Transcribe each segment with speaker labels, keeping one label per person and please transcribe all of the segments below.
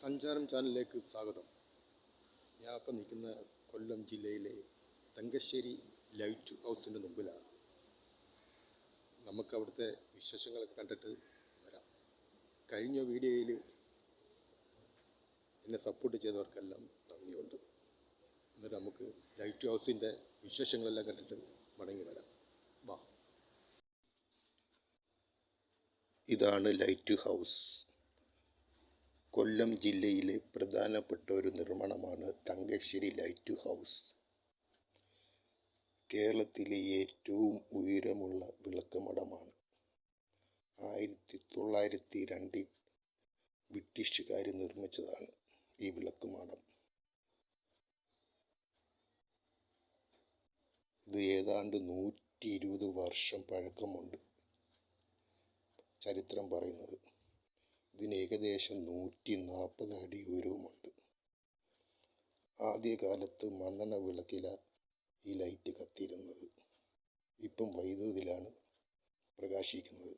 Speaker 1: സഞ്ചാരം ചാനലിലേക്ക് സ്വാഗതം. ഞാൻ ഇപ്പം നിൽക്കുന്ന കൊല്ലം ജില്ലയിലെ തങ്കശ്ശേരി ലൈറ്റ് ഹൗസിന്റെ മുമ്പിലാണ്. നമുക്ക് അവിടുത്തെ വിശേഷങ്ങളൊക്കെ കണ്ടിട്ട് വരാം. കഴിഞ്ഞ വീഡിയോയിൽ എന്നെ സപ്പോർട്ട് ചെയ്തവർക്കെല്ലാം നന്ദിയുണ്ട്. എന്നിട്ട് നമുക്ക് ലൈറ്റ് ഹൗസിന്റെ വിശേഷങ്ങളെല്ലാം കണ്ടിട്ട് മടങ്ങി വരാം. വാ. ഇതാണ് ലൈറ്റ് ഹൗസ്. കൊല്ലം ജില്ലയിലെ പ്രധാനപ്പെട്ട ഒരു നിർമ്മാണമാണ് തങ്കശ്ശേരി ലൈറ്റ് ഹൗസ്. കേരളത്തിലെ ഏറ്റവും ഉയരമുള്ള വിളക്കുമടമാണ് ആയിരത്തി തൊള്ളായിരത്തി രണ്ടിൽ ബ്രിട്ടീഷുകാർ നിർമ്മിച്ചതാണ് ഈ വിളക്കുമാടം ഇത് ഏതാണ്ട് നൂറ്റി ഇരുപത് വർഷം പഴക്കമുണ്ട് ചരിത്രം പറയുന്നത്. ഇതിന് ഏകദേശം നൂറ്റി നാൽപ്പത് അടി ഉയരവുമുണ്ട്. ആദ്യകാലത്ത് മണ്ണെണ്ണ വിളക്കിലാണ് ഈ ലൈറ്റ് കത്തിയിരുന്നത്. ഇപ്പം വൈദ്യുതിയിലാണ് പ്രകാശിക്കുന്നത്.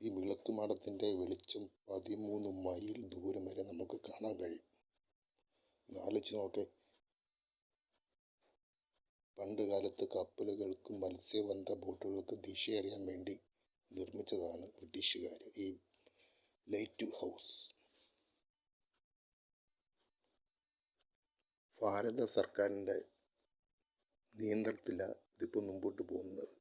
Speaker 1: ഈ വിളക്ക് വിളക്കുമാടത്തിന്റെ വെളിച്ചം പതിമൂന്ന് മൈൽ ദൂരം വരെ നമുക്ക് കാണാൻ കഴിയും. ആലോചിച്ച് നോക്കേ. പണ്ട് കാലത്ത് കപ്പലുകൾക്കും മത്സ്യബന്ധ ബോട്ടുകൾക്കും ദിശ അറിയാൻ വേണ്ടി നിർമ്മിച്ചതാണ് ബ്രിട്ടീഷുകാർ ഈ ലൈറ്റ് ഹൗസ്. ഭാരത സർക്കാരിന്റെ നിയന്ത്രണത്തിലാണ് ഇതിപ്പോൾ മുമ്പോട്ട് പോകുന്നത്.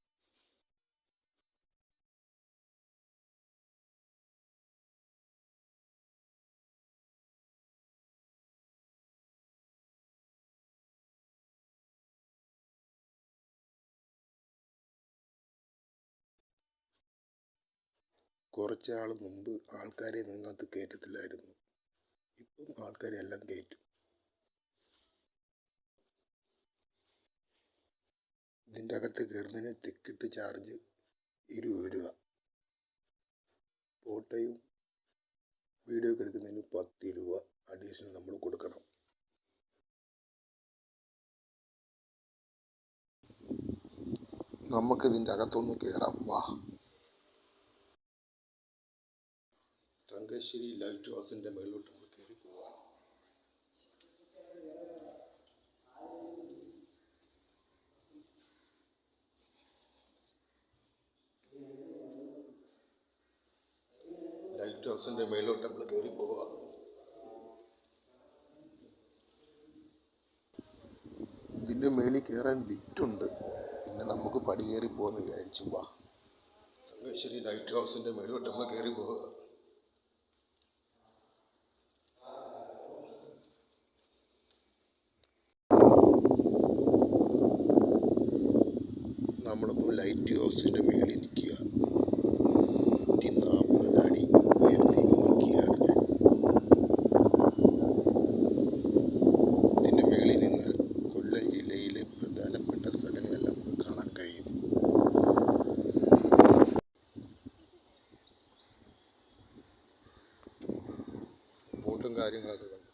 Speaker 1: കുറച്ച് ആൾ മുമ്പ് ആൾക്കാരെ ഇതിനകത്ത് കയറ്റത്തില്ലായിരുന്നു. ഇപ്പം ആൾക്കാരെ എല്ലാം കയറ്റും. ഇതിന്റെ അകത്ത് കയറുന്നതിന് ടിക്കറ്റ് ചാർജ് ഇരുപത് രൂപ ഫോട്ടോയും വീഡിയോ ഒക്കെ എടുക്കുന്നതിന് പത്ത് രൂപ അഡീഷണൽ നമ്മൾ കൊടുക്കണം. നമുക്കിതിന്റെ അകത്തൊന്ന് കയറാം. വാ. തങ്കശ്ശേരി ലൈറ്റ് ഹൗസിന്റെ മേളിലോട്ട് നമ്മൾ കയറി പോവാം ലൈറ്റ് ഹൗസിന്റെ മേളിലോട്ട് നമ്മൾ കയറി പോവുക ഇതിന്റെ മേളിൽ കയറാൻ ലിഫ്റ്റുണ്ട് പിന്നെ നമുക്ക് പടി കയറി പോകുമെന്ന് വിചാരിച്ചു. വാ. തങ്കശ്ശേരി ലൈറ്റ് ഹൗസിന്റെ മേളിലോട്ട് നമ്മൾ കയറി പോവുക നമ്മളിപ്പോൾ ലൈറ്റ് ഹൗസിന്റെ മേളിൽ നിൽക്കുക നൂറ്റി നാൽപ്പത് അടി ഉയരത്തിൽ നിൽക്കുകയാണ് ഞാൻ ഇതിന്റെ മേളിൽ നിന്ന് കൊല്ലം ജില്ലയിലെ പ്രധാനപ്പെട്ട സ്ഥലങ്ങളെല്ലാം നമുക്ക് കാണാൻ കഴിയും ബോട്ടും കാര്യങ്ങളൊക്കെ കണ്ടു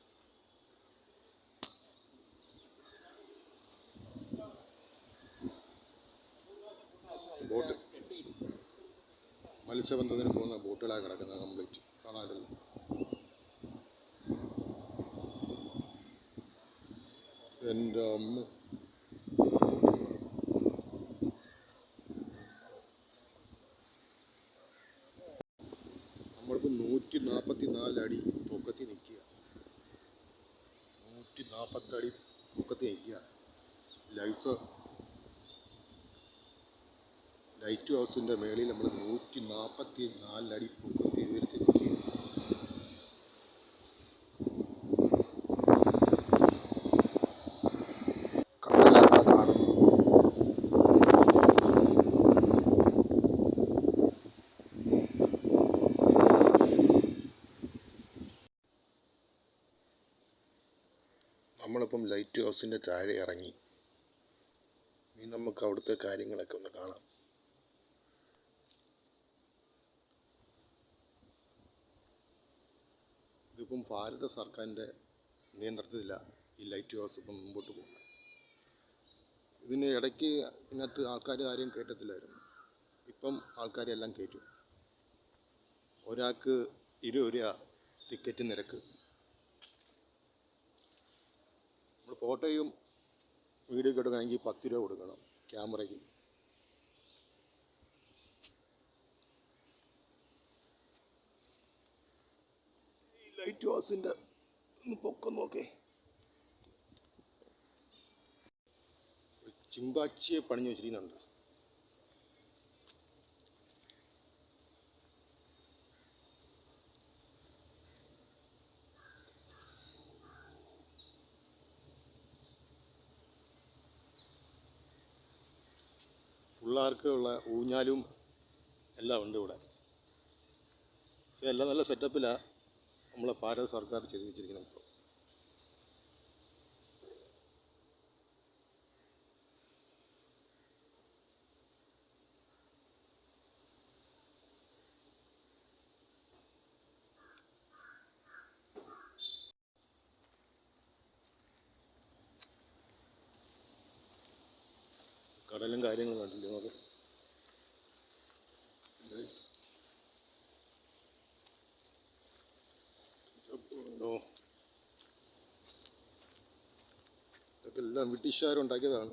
Speaker 1: ബോട്ട് മത്സ്യബന്ധനത്തിന് പോകുന്ന ബോട്ടുകളാണ് കിടക്കുന്നത് കംപ്ലീറ്റ് കാണാമല്ലോ എന്റെ അമ്മ. നമ്മളിപ്പോൾ നൂറ്റി നാൽപ്പത്തി നാലടി പൊക്കത്തിൽ നിൽക്കുക. നൂറ്റി നാൽപ്പത്തടി പൊക്കത്തിൽ നിൽക്കുക. ലൈഫ് ലൈറ്റ് ഹൗസിന്റെ മേളിൽ നമ്മൾ നൂറ്റി നാൽപ്പത്തി നാലടി പൊക്കത്തി ഉയരത്തിൽ നമ്മളിപ്പം ലൈറ്റ് ഹൗസിന്റെ താഴെ ഇറങ്ങി. ഇനി നമുക്ക് അവിടുത്തെ കാര്യങ്ങളൊക്കെ ഒന്ന് കാണാം. ഇതിപ്പം ഭാരത സർക്കാരിന്റെ നിയന്ത്രണത്തിലാണ് ഈ ലൈറ്റ് ഹൗസ് ഇപ്പം മുമ്പോട്ട് പോകുന്നത്. ഇതിന് ഇടയ്ക്ക് ഇതിനകത്ത് ആൾക്കാർ ആരെയും കയറ്റത്തില്ലായിരുന്നു ഇപ്പം ആൾക്കാരെല്ലാം കയറ്റും ഒരാൾക്ക് ഇരുപത് രൂപ ടിക്കറ്റ് നിരക്ക്. നമ്മൾ ഫോട്ടോയും വീഡിയോ എടുക്കണമെങ്കിൽ പത്ത് രൂപ കൊടുക്കണം. ക്യാമറയ്ക്ക് ലൈറ്റ് ഹൗസിന്റെ ഒന്ന് പൊക്കം നോക്കേ ചിമ്പാച്ചിയെ പണിഞ്ഞു വെച്ചിരിക്കുന്നുണ്ട് പിള്ളേർക്കുള്ള ഊഞ്ഞാലും എല്ലാം ഉണ്ട് ഇവിടെ. പക്ഷേ എല്ലാം നല്ല സെറ്റപ്പിലാണ് നമ്മളെ ഭാരത സർക്കാർ ചെയ്ത് ഇപ്പോൾ കടലും കാര്യങ്ങളും കണ്ടില്ലേ? നമുക്ക് ബ്രിട്ടീഷുകാരുണ്ടാക്കിയതാണ്.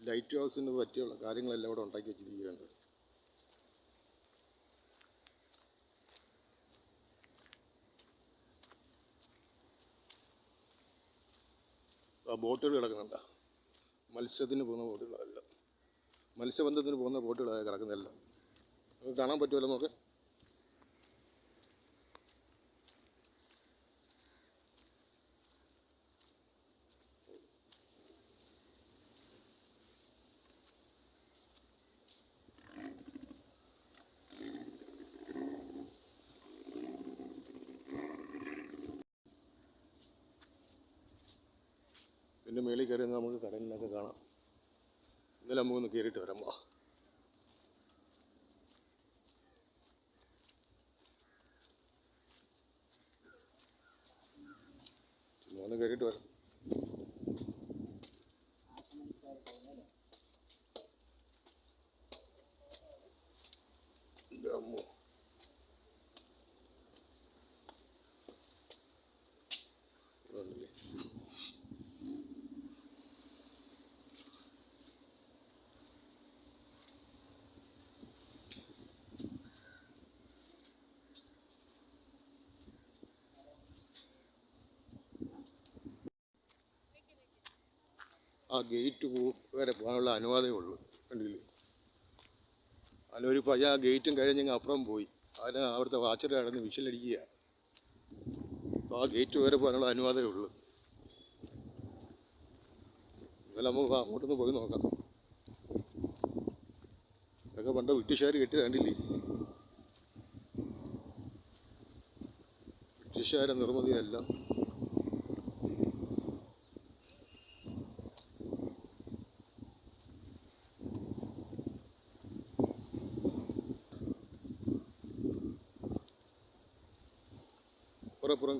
Speaker 1: ലൈറ്റ് ഹൗസിന് പറ്റിയുള്ള കാര്യങ്ങളെല്ലാം ഇവിടെ ഉണ്ടാക്കി വെച്ചിരിക്കുകയാണ്. ബോട്ടുകൾ കിടക്കുന്നുണ്ട്. മത്സ്യത്തിന് പോകുന്ന ബോട്ടുകളല്ല. മത്സ്യബന്ധത്തിന് പോകുന്ന ബോട്ടുകളാണ് കിടക്കുന്നതെല്ലാം. കാണാൻ പറ്റുമല്ലോ നമുക്ക്? ഇന്നലെ നമുക്കൊന്ന് കയറിയിട്ട് വരാം വാ. ഒന്ന് കയറിയിട്ട് വരാം. ആ ഗേറ്റ് വരെ പോകാനുള്ള അനുവാദമേ ഉള്ളൂ. കണ്ടില്ലേ? അതിനൊരു പയ്യ ആ ഗേറ്റും കഴിഞ്ഞെങ്കിൽ അപ്പുറം പോയി. അതിന് അവിടുത്തെ വാച്ചർ കടന്ന് വിഷലടിക്കുക അപ്പോൾ ആ ഗേറ്റ് വരെ പോകാനുള്ള അനുവാദമേ ഉള്ളൂ. എന്നാലും നമുക്ക് അങ്ങോട്ടൊന്ന് പോയി നോക്കാം. ഇതൊക്കെ പണ്ട് ബ്രിട്ടീഷുകാർ കെട്ടി കണ്ടില്ലേ? ബ്രിട്ടീഷുകാരെ നിർമ്മിതിയെല്ലാം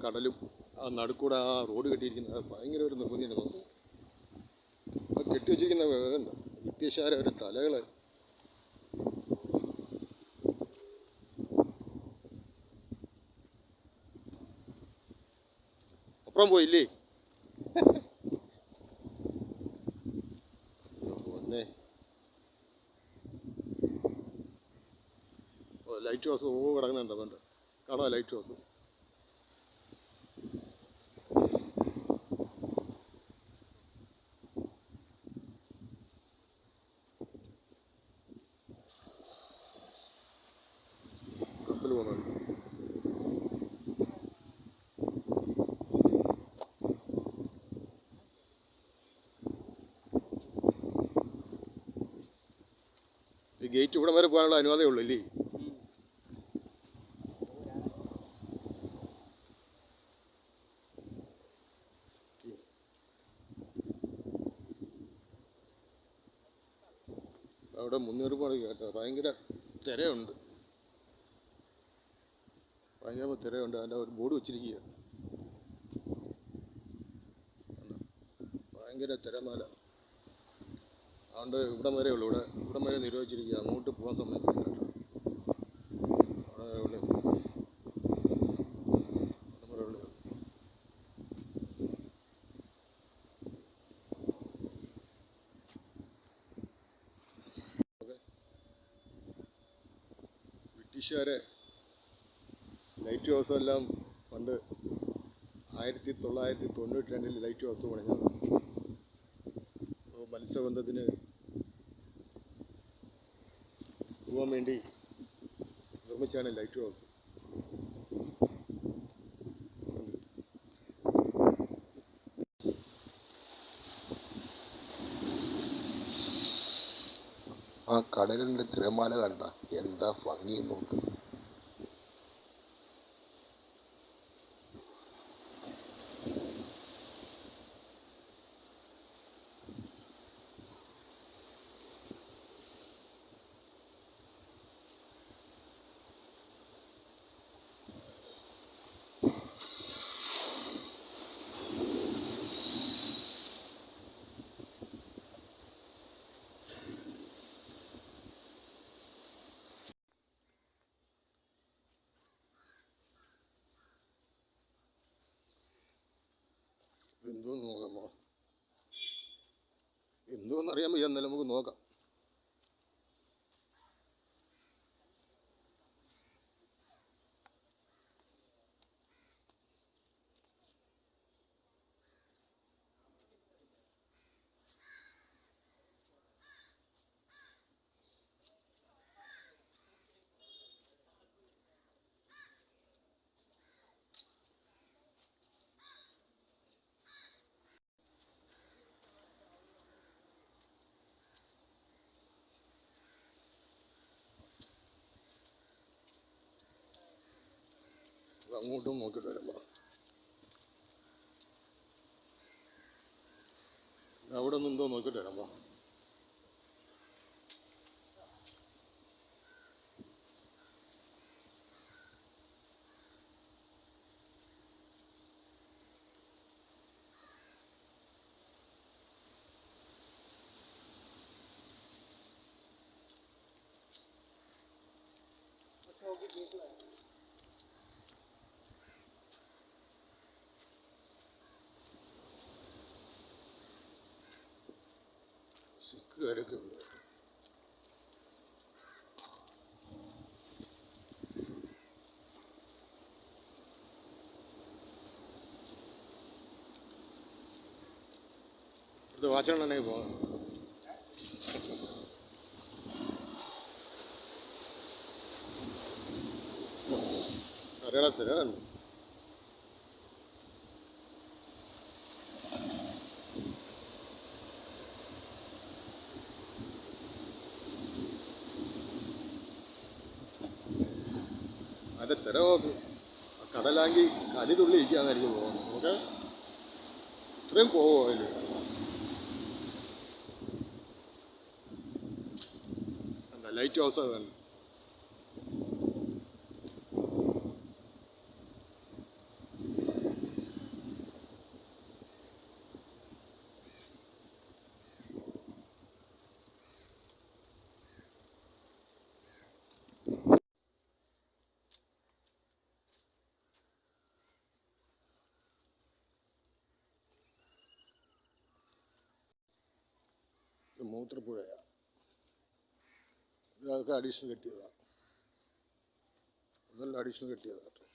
Speaker 1: കടലും ആ നടുക്കൂടെ ആ റോഡ് കെട്ടിയിരിക്കുന്നത് ഭയങ്കര ഒരു നിർമ്മിതിയാണ് തോന്നുന്നു ആ കെട്ടി വെച്ചിരിക്കുന്ന വേണ്ട ബ്രിട്ടീഷുകാരെ ഒരു തലകൾ അപ്പുറം പോയില്ലേ? വന്നേ. ലൈറ്റ് ഹൗസ് ഓ കിടക്കുന്നുണ്ടോ വേണ്ട കാണാം ലൈറ്റ് ഹൗസ് ഗേറ്റ് ഇവിടം വരെ പോകാനുള്ള അനുവാദമേ ഉള്ളൂ അല്ലേ അവിടെ മുന്നേറുമ്പോൾ കേട്ടോ. ഭയങ്കര തിരയുണ്ട്. ഭയങ്കര തിരയുണ്ട്. അതിന്റെ ഒരു ബോർഡ് വെച്ചിരിക്കുക ഭയങ്കര തിരമാല. അതുകൊണ്ട് ഇവിടം വരെ ഉള്ളൂ. ഇവിടെ ഇവിടം വരെ നിരോധിച്ചിരിക്കുക. അങ്ങോട്ട് പോകാൻ സമ്മതിക്കുന്നില്ല കേട്ടോ. ബ്രിട്ടീഷുകാരെ ലൈറ്റ് ഹൗസ് എല്ലാം പണ്ട് ആയിരത്തി തൊള്ളായിരത്തി തൊണ്ണൂറ്റി രണ്ടിൽ ലൈറ്റ് ഹൗസ് പണിഞ്ഞത് മത്സ്യബന്ധത്തിന് പോകാൻ വേണ്ടി നിർമ്മിച്ചാണ് ലൈറ്റ് ഹൗസ്
Speaker 2: ആ കടലിന്റെ തിരമാല കണ്ട എന്താ ഭംഗി നോക്ക്.
Speaker 1: എന്തോന്ന് നോക്കാം എന്തോന്ന് അറിയാൻ വയ്യ എന്നാലും നമുക്ക് നോക്കാം. അങ്ങോട്ടും നോക്കിയിട്ട് വരുമ്പോൾ അവിടെ നിന്ന് എന്തോ നോക്കിയിട്ട് വരുമ്പോ സിക്കുകാരൊക്കെ ഉണ്ട് ഇത് വാച്ചണനെ പോകാം അറിയണത്തില്ല അതിന്റെ തിര നോക്ക് കടലാങ്കി കലി തുള്ളി ഇരിക്കാന്നായിരിക്കും പോകുന്നത് നമുക്ക് ഇത്രയും പോവോ അതിൽ ലൈറ്റ് ഹൗസ് കണ്ടു? ഇത് മൂത്രപ്പുഴയാണ് ഇതൊക്കെ അഡീഷണൽ കെട്ടിയതാണ് അതെല്ലാം അഡീഷണൽ കെട്ടിയതാണ്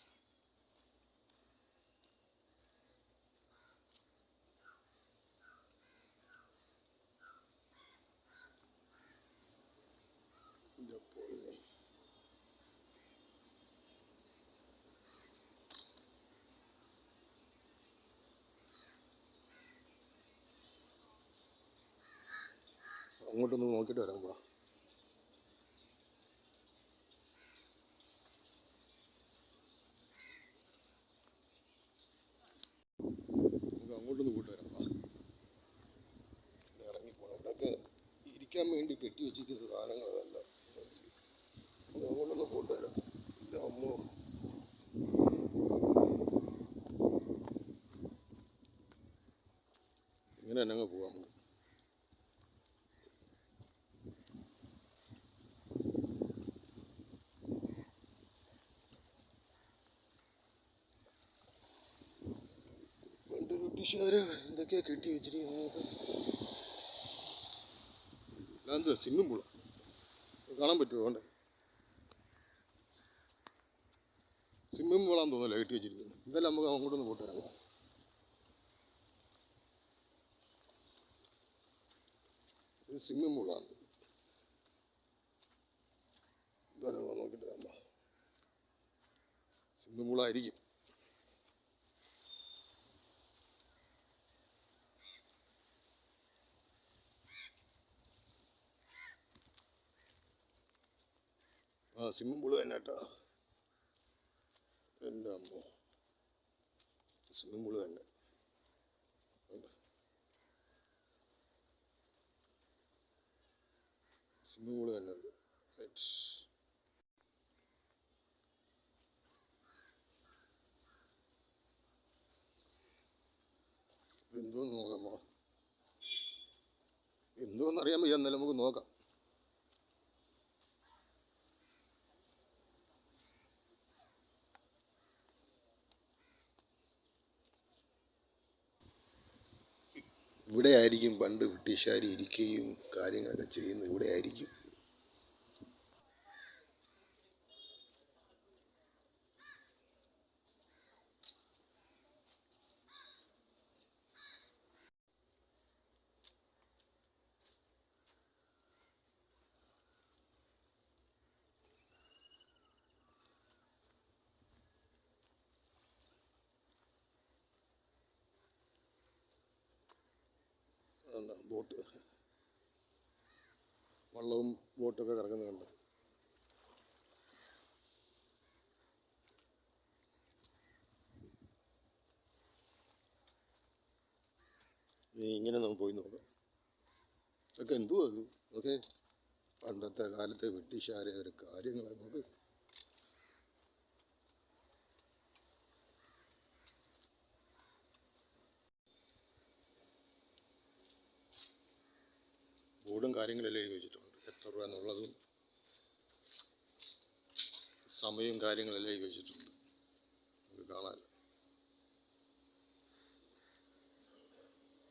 Speaker 1: അങ്ങോട്ടൊന്ന് നോക്കിയിട്ട് വരാം വാ. നമുക്ക് അങ്ങോട്ടൊന്ന് പോയിട്ട് വരാം വാ. ഇറങ്ങി ഇവിടെയൊക്കെ ഇരിക്കാൻ വേണ്ടി കെട്ടി വെച്ചിരിക്കുന്ന സാധനങ്ങളല്ല നമുക്ക് അങ്ങോട്ടൊന്ന് പോയിട്ട് വരാം. എന്റെ അമ്മോ. ഇങ്ങനെ തന്നെ അങ്ങ് പോവാം നമുക്ക്. പണ്ട് ബ്രിട്ടീഷുകാര് എന്തൊക്കെയാ കെട്ടി വെച്ചിരിക്കുന്നത് എന്താ സ്വിമ്മിംഗ് പൂളോ കാണാൻ പറ്റുമോ? വേണ്ടേ? സിമ്മും പൂളാന്ന് തോന്നുന്നില്ല കെട്ടി വെച്ചിരിക്കുന്നത്. എന്തായാലും നമുക്ക് അങ്ങോട്ടൊന്ന് പോയിട്ട് ഇറങ്ങാം ഇത് സിമ്മും പൂളാണ് എന്തായാലും നോക്കിയിട്ട് വരാം. സിമ്മും പൂളായിരിക്കും ആ സ്വിമ്മിംഗ് പൂൾ തന്നെ കേട്ടോ. എന്റെ അമ്മോ. സ്വിമ്മിംഗ് പൂൾ തന്നെ. സ്വിമ്മിംഗ് പൂൾ തന്നെ എന്തോന്ന് എന്തോന്നറിയാൻ വയ്യ എന്നാലും നമുക്ക് നോക്കാം.
Speaker 2: ഇവിടെ ആയിരിക്കും പണ്ട് ബ്രിട്ടീഷുകാർ ഇരിക്കുകയും കാര്യങ്ങളൊക്കെ ചെയ്യുന്നത് ഇവിടെ ആയിരിക്കും
Speaker 1: ബോട്ട്. വള്ളവും ബോട്ടൊക്കെ കിടക്കുന്നത് കണ്ട്. നീ ഇങ്ങനെ നമുക്ക് പോയി നോക്കാം. ഇതൊക്കെ എന്തുവാ അത് ഓക്കെ പണ്ടത്തെ കാലത്തെ ബ്രിട്ടീഷുകാരെ ഒരു കാര്യങ്ങളെ നമുക്ക് ബോർഡും കാര്യങ്ങളെല്ലാം എഴുതി വെച്ചിട്ടുണ്ട്. എത്ര രൂപ എന്നുള്ളതും സമയവും കാര്യങ്ങളെല്ലാം എഴുതി വെച്ചിട്ടുണ്ട്. നമുക്ക് കാണാൻ